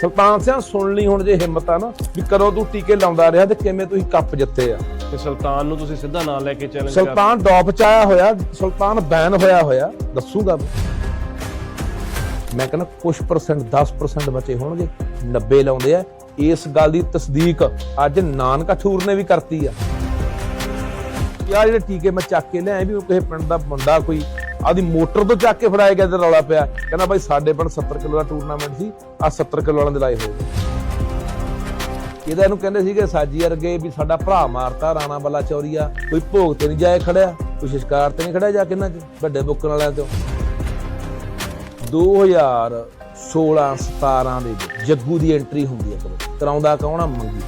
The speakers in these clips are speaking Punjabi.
ਸੁਲਤਾਨ ਸਿੰਘ ਸੁਣ ਲਈ ਹੁਣ ਜੇ ਹਿੰਮਤ ਆ ਨਾ ਵੀ ਕਦੋਂ ਤੂੰ ਟੀਕੇ ਲਾਉਂਦਾ ਰਿਹਾ ਤੇ ਕਿਵੇਂ ਤੁਸੀਂ ਕੱਪ ਜਿੱਤੇ ਆ? ਤੇ ਸੁਲਤਾਨ ਨੂੰ ਤੁਸੀਂ ਸਿੱਧਾ ਨਾਂ ਲੈ ਕੇ ਚੈਲੰਜ ਕਰ ਸੁਲਤਾਨ ਡੌਪ ਚ ਆਇਆ ਹੋਇਆ ਸੁਲਤਾਨ ਬੈਨ ਹੋਇਆ ਹੋਇਆ ਦੱਸੂਗਾ ਮੈਂ ਕਹਿੰਦਾ ਕੁਝ ਪਰਸੈਂਟ 10% ਬਚੇ ਹੋਣਗੇ 90 ਲਾਉਂਦੇ ਆ। ਇਸ ਗੱਲ ਦੀ ਤਸਦੀਕ ਅੱਜ ਨਾਨਕ ਠੂਰ ਨੇ ਵੀ ਕਰਤੀ ਆ। ਯਾਰ ਜਿਹੜੇ ਟੀਕੇ ਮੈਂ ਚੱਕ ਕੇ ਲਿਆਏ ਵੀ ਕਿਸੇ ਪਿੰਡ ਦਾ ਮੁੰਡਾ ਕੋਈ ਆਦੀ ਮੋਟਰ ਤੋਂ ਚੱਕ ਕੇ ਫੜਾਇਆ ਗਿਆ ਤੇ ਰੌਲਾ ਪਿਆ। ਕਹਿੰਦਾ ਬਾਈ ਸਾਡੇ ਪਿੰਡ 70 ਕਿਲੋ ਦਾ ਟੂਰਨਾਮੈਂਟ ਸੀ ਆ 70 ਕਿਲੋ ਵਾਲਿਆਂ ਦੇ ਲਾਏ ਹੋਏ। ਇਹਦਾ ਇਹਨੂੰ ਕਹਿੰਦੇ ਸੀਗੇ ਸਾਜੀ ਵਰਗੇ ਵੀ ਸਾਡਾ ਭਰਾ ਮਾਰਤਾ, ਰਾਣਾ ਬੱਲਾ ਚੌਰੀਆ। ਕੋਈ ਭੋਗ ਤੇ ਨਹੀਂ ਜਾਏ ਖੜਿਆ, ਕੋਈ ਸ਼ਿਕਾਰ ਤੇ ਨਹੀਂ ਖੜਿਆ ਜਾ ਕੇ ਚ, ਵੱਡੇ ਬੁੱਕਣ ਵਾਲਿਆਂ ਤੋਂ। 2016 17 ਦੇ ਵਿੱਚ ਜੱਗੂ ਦੀ ਐਂਟਰੀ ਹੁੰਦੀ ਹੈ ਕਰਾਉਂਦਾ ਕੌਣ ਆ? ਮੰਗੀ।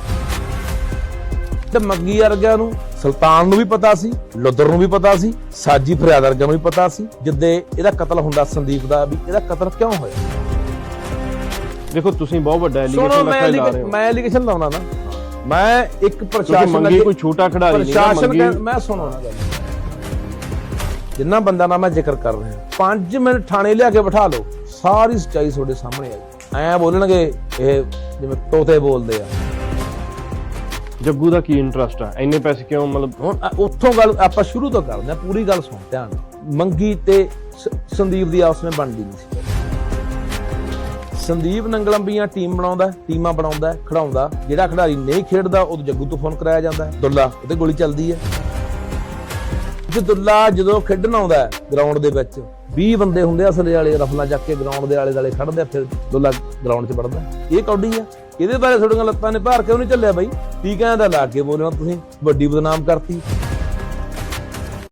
ਤੇ ਮੰਗੀ ਵਰਗਿਆਂ ਨੂੰ ਸੁਲਤਾਨ ਨੂੰ ਵੀ ਪਤਾ ਸੀ ਲੁੱਦਰ ਨੂੰ ਵੀ ਪਤਾ ਸੀ ਸਾਜੀ ਫਰਿਆਦ ਵਰਗਿਆਂ ਨੂੰ ਵੀ ਪਤਾ ਸੀ ਜਿੱਦੇ ਇਹਦਾ ਕਤਲ ਹੁੰਦਾ ਸੰਦੀਪ ਦਾ ਵੀ ਇਹਦਾ ਕਤਲ ਕਿਉਂ ਹੋਇਆ? ਦੇਖੋ ਤੁਸੀਂ ਬਹੁਤ ਵੱਡਾ ਸੁਣੋ ਐਲੀਗੇਸ਼ਨ ਮੈਂ ਲੱਗਾ ਲਾ ਰਹੇ ਐਲੀਗੇ- ਹੋ। ਮੈਂ ਐਲੀਗੇਸ਼ਨ ਲਾਉਣਾ ਨਾ। ਮੈਂ ਇੱਕ ਕਿਉਂਕਿ ਪ੍ਰਸ਼ਾਸਨ ਮੰਗੀ ਅੱਗੇ- ਕੋਈ ਛੋਟਾ ਖਿਡਾਰੀ ਨਹੀਂ ਨਾ ਪ੍ਰਸ਼ਾਸਨ ਮੰਗੀ ਕਹਿ- ਮੈਂ ਸੁਣੋ ਨਾ ਗੱਲ। ਜਿੰਨਾ ਬੰਦਾ ਨਾ ਮੈਂ ਜ਼ਿਕਰ ਕਰ ਰਿਹਾ। 5 ਮਿੰਟ ਥਾਣੇ ਲਿਆ ਕੇ ਬਿਠਾ ਲਓ। ਸਾਰੀ ਸੱਚਾਈ ਤੁਹਾਡੇ ਸਾਹਮਣੇ ਆਈ। ਐ ਬੋਲਣਗੇ ਇਹ ਜਿਵੇਂ ਤੋਤੇ ਬੋਲਦੇ ਆ। ਜੱਗੂ ਦਾ ਕੀ ਇੰਟਰਸਟ ਆ? ਇੰਨੇ ਪੈਸੇ ਕਿਉਂ ਮਤਲਬ ਹੁਣ ਅ- ਉੱਥੋਂ ਗੱਲ ਆਪਾਂ ਸ਼ੁਰੂ ਤੋਂ ਕਰਦੇ ਆ ਪੂਰੀ ਗੱਲ ਸੁਣ, ਧਿਆਨ ਨਾਲ। ਮੰਗੀ ਤੇ ਸ- ਸੰਦੀਪ ਦੀ ਆਪਸ ਵਿੱਚ ਬਣਦੀ ਨਹੀਂ ਸੀ। ਸੰਦੀਪ ਨੰਗਲੰਬੀਆਂ ਟੀਮ ਬਣਾਉਂਦਾ, ਟੀਮਾਂ ਬਣਾਉਂਦਾ ਖੜਾਉਂਦਾ ਜਿਹੜਾ ਖਿਡਾਰੀ ਨਹੀਂ ਖੇਡਦਾ, ਉਹ ਜੱਗੂ ਤੋਂ ਫੋਨ ਕਰਾਇਆ ਜਾਂਦਾ ਹੈ। ਦੁੱਲਾ ਉਹਤੇ ਗੋਲੀ ਚੱਲਦੀ ਹੈ। ਜੇ ਦੁੱਲਾ ਜਦੋਂ ਖੇਡਣ ਆਉਂਦਾ ਗਰਾਊਂਡ ਦੇ ਵਿੱਚ 20 ਬੰਦੇ ਹੁੰਦੇ ਆ ਅਸਲੇ ਵਾਲੇ, ਰਫਲਾਂ ਚੱਕ ਕੇ ਗਰਾਊਂਡ ਦੇ ਆਲੇ ਦੁਆਲੇ ਖੜਦੇ ਆ, ਫਿਰ ਦੁੱਲਾ ਗਰਾਊਂਡ 'ਚ ਵੜਦਾ। ਇਹ ਕੌਡੀ ਆ। ਇਹਦੇ ਬਾਰੇ ਤੁਹਾਡੀਆਂ ਲੱਤਾਂ ਨੇ ਭਾਰ ਕਿਉਂ ਨਹੀਂ ਚੱਲਿਆ ਬਾਈ? ਟੀਕਿਆਂ ਦਾ ਲਾ ਕੇ ਬੋਲਣਾ ਤੁਸੀਂ? ਵੱਡੀ ਬਦਨਾਮ ਕਰਤੀ।